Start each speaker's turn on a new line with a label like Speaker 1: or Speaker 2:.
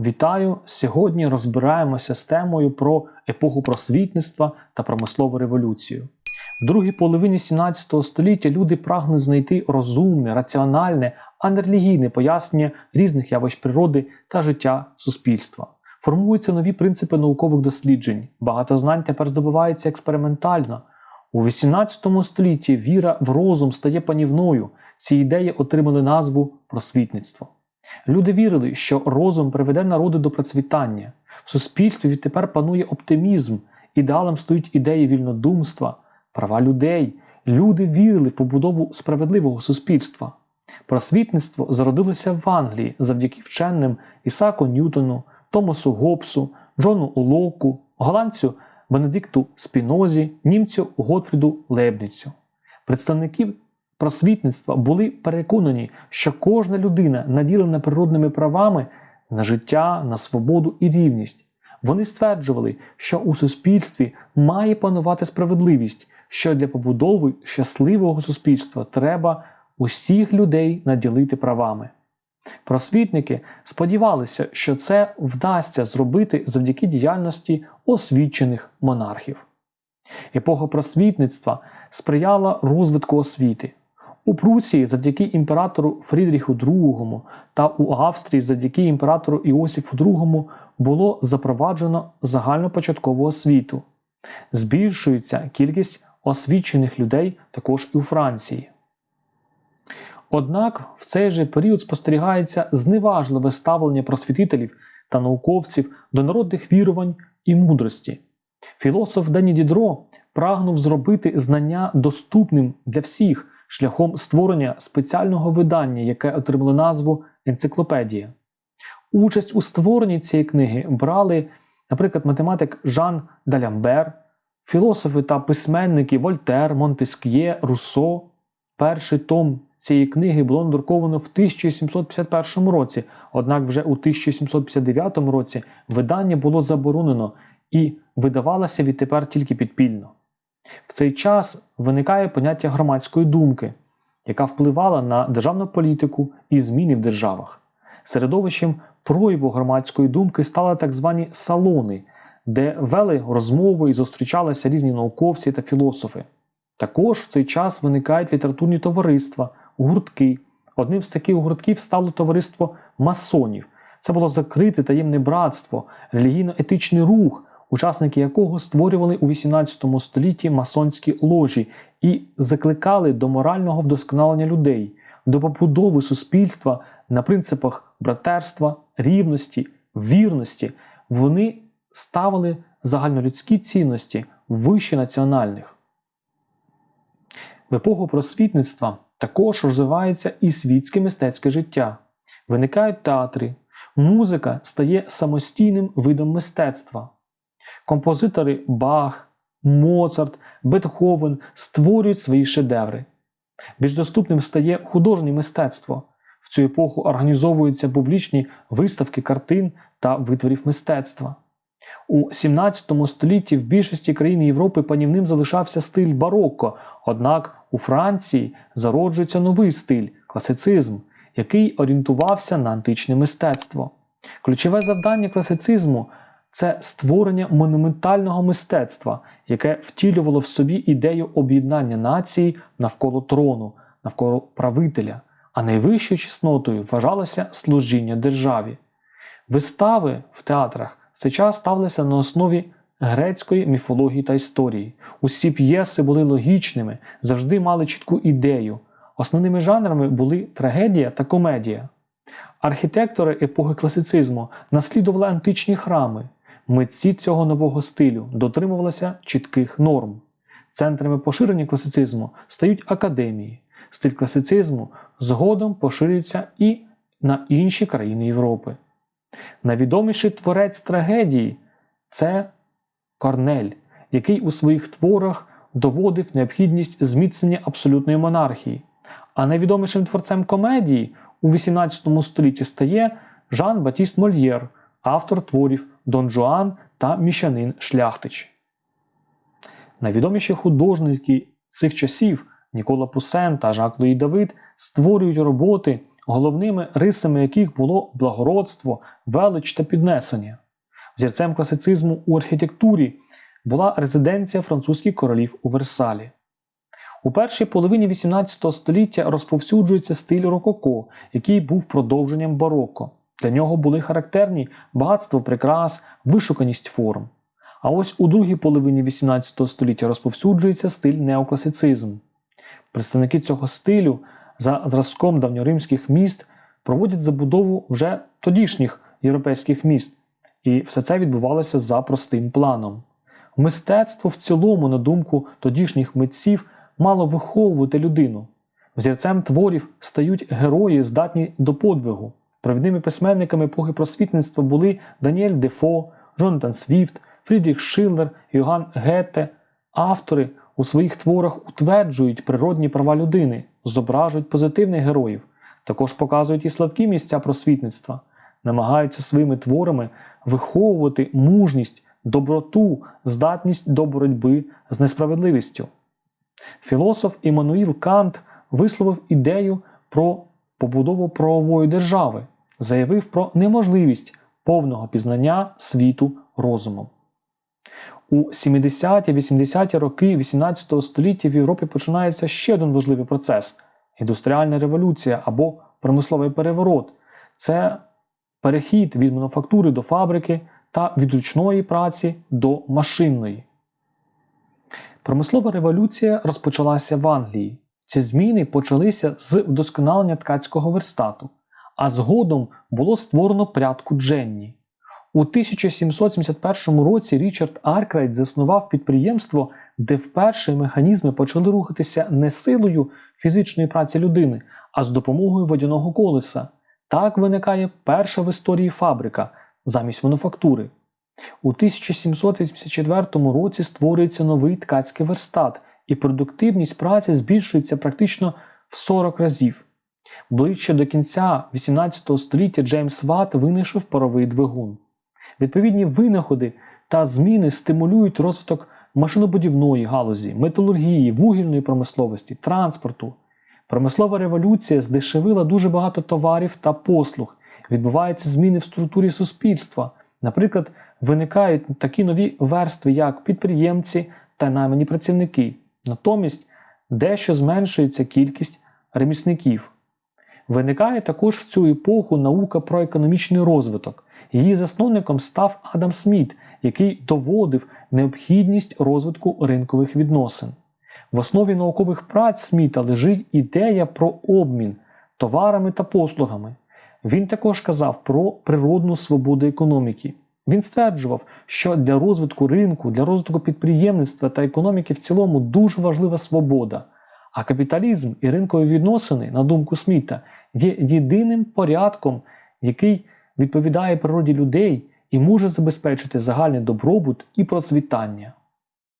Speaker 1: Вітаю! Сьогодні розбираємося з темою про епоху просвітництва та промислову революцію. В другій половині 17 століття люди прагнуть знайти розумне, раціональне, а не релігійне пояснення різних явищ природи та життя суспільства. Формуються нові принципи наукових досліджень. Багато знань тепер здобувається експериментально. У 18 столітті віра в розум стає панівною. Ці ідеї отримали назву просвітництво. Люди вірили, що розум приведе народи до процвітання. В суспільстві відтепер панує оптимізм, ідеалом стоїть ідеї вільнодумства, права людей. Люди вірили в побудову справедливого суспільства. Просвітництво зародилося в Англії завдяки вченим Ісаку Ньютону, Томасу Гобсу, Джону Локу, голландцю Бенедикту Спінозі, німцю Готфріду Лебніцю. Представники просвітництва були переконані, що кожна людина наділена природними правами на життя, на свободу і рівність. Вони стверджували, що у суспільстві має панувати справедливість, що для побудови щасливого суспільства треба усіх людей наділити правами. Просвітники сподівалися, що це вдасться зробити завдяки діяльності освічених монархів. Епоха просвітництва сприяла розвитку освіти. У Прусії завдяки імператору Фрідріху II та у Австрії завдяки імператору Іосифу II було запроваджено загальнопочаткову освіту. Збільшується кількість освічених людей також і у Франції. Однак в цей же період спостерігається зневажливе ставлення просвітителів та науковців до народних вірувань і мудрості. Філософ Дені Дідро прагнув зробити знання доступним для всіх шляхом створення спеціального видання, яке отримало назву Енциклопедія. Участь у створенні цієї книги брали, наприклад, математик Жан Далямбер, філософи та письменники Вольтер, Монтеск'є, Руссо. Перший том цієї книги було надруковано в 1751 році, однак вже у 1759 році видання було заборонено і видавалося відтепер тільки підпільно. В цей час виникає поняття громадської думки, яка впливала на державну політику і зміни в державах. Середовищем прояву громадської думки стали так звані салони, де вели розмови і зустрічалися різні науковці та філософи. Також в цей час виникають літературні товариства, гуртки. Одним з таких гуртків стало товариство масонів. Це було закрите таємне братство, релігійно-етичний рух, учасники якого створювали у 18 столітті масонські ложі і закликали до морального вдосконалення людей, до побудови суспільства на принципах братерства, рівності, вірності. Вони ставили загальнолюдські цінності вище національних. В епоху просвітництва також розвивається і світське мистецьке життя. Виникають театри, музика стає самостійним видом мистецтва. Композитори Бах, Моцарт, Бетховен створюють свої шедеври. Більш доступним стає художнє мистецтво. В цю епоху організовуються публічні виставки картин та витворів мистецтва. У 17 столітті в більшості країн Європи панівним залишався стиль барокко, однак у Франції зароджується новий стиль класицизм, який орієнтувався на античне мистецтво. Ключове завдання класицизму це створення монументального мистецтва, яке втілювало в собі ідею об'єднання нації навколо трону, навколо правителя, а найвищою чеснотою вважалося служіння державі. Вистави в театрах в цей час ставилися на основі грецької міфології та історії. Усі п'єси були логічними, завжди мали чітку ідею. Основними жанрами були трагедія та комедія. Архітектори епохи класицизму наслідували античні храми. Митці цього нового стилю дотримувалися чітких норм. Центрами поширення класицизму стають академії. Стиль класицизму згодом поширюється і на інші країни Європи. Найвідоміший творець трагедії це Корнель, який у своїх творах доводив необхідність зміцнення абсолютної монархії. А найвідомішим творцем комедії у XVIII столітті стає Жан Батіст Мольєр, автор творів Дон Жуан та Міщанин Шляхтич. Найвідоміші художники цих часів Нікола Пусен та Жак Луї Давид створюють роботи, головними рисами яких було благородство, велич та піднесення. Взірцем класицизму у архітектурі була резиденція французьких королів у Версалі. У першій половині XVIII століття розповсюджується стиль рококо, який був продовженням бароко. Для нього були характерні багатство прикрас, вишуканість форм. А ось у другій половині XVIII століття розповсюджується стиль неокласицизм. Представники цього стилю за зразком давньоримських міст проводять забудову вже тодішніх європейських міст, і все це відбувалося за простим планом. Мистецтво в цілому, на думку тодішніх митців, мало виховувати людину. Взірцем творів стають герої, здатні до подвигу. Провідними письменниками епохи просвітництва були Даніель Дефо, Джонатан Свіфт, Фрідріх Шиллер, Йоганн Гетте. Автори у своїх творах утверджують природні права людини, зображують позитивних героїв, також показують і слабкі місця просвітництва, намагаються своїми творами виховувати мужність, доброту, здатність до боротьби з несправедливістю. Філософ Іммануїл Кант висловив ідею про побудову правової держави, заявив про неможливість повного пізнання світу розумом. У 70-80-ті роки 18 століття в Європі починається ще один важливий процес індустріальна революція або промисловий переворот. Це перехід від мануфактури до фабрики та від ручної праці до машинної. Промислова революція розпочалася в Англії. Ці зміни почалися з вдосконалення ткацького верстату, а згодом було створено прядку Дженні. У 1771 році Річард Аркрайт заснував підприємство, де вперше механізми почали рухатися не силою фізичної праці людини, а з допомогою водяного колеса. Так виникає перша в історії фабрика замість мануфактури. У 1784 році створюється новий ткацький верстат, і продуктивність праці збільшується практично в 40 разів. Ближче до кінця 18 століття Джеймс Ватт винайшов паровий двигун. Відповідні винаходи та зміни стимулюють розвиток машинобудівної галузі, металургії, вугільної промисловості, транспорту. Промислова революція здешевила дуже багато товарів та послуг. Відбуваються зміни в структурі суспільства. Наприклад, виникають такі нові верстви, як підприємці та наймані працівники. Натомість дещо зменшується кількість ремісників. Виникає також в цю епоху наука про економічний розвиток. Її засновником став Адам Сміт, який доводив необхідність розвитку ринкових відносин. В основі наукових праць Сміта лежить ідея про обмін товарами та послугами. Він також казав про природну свободу економіки. Він стверджував, що для розвитку ринку, для розвитку підприємництва та економіки в цілому дуже важлива свобода. А капіталізм і ринкові відносини, на думку Сміта, є єдиним порядком, який відповідає природі людей і може забезпечити загальний добробут і процвітання.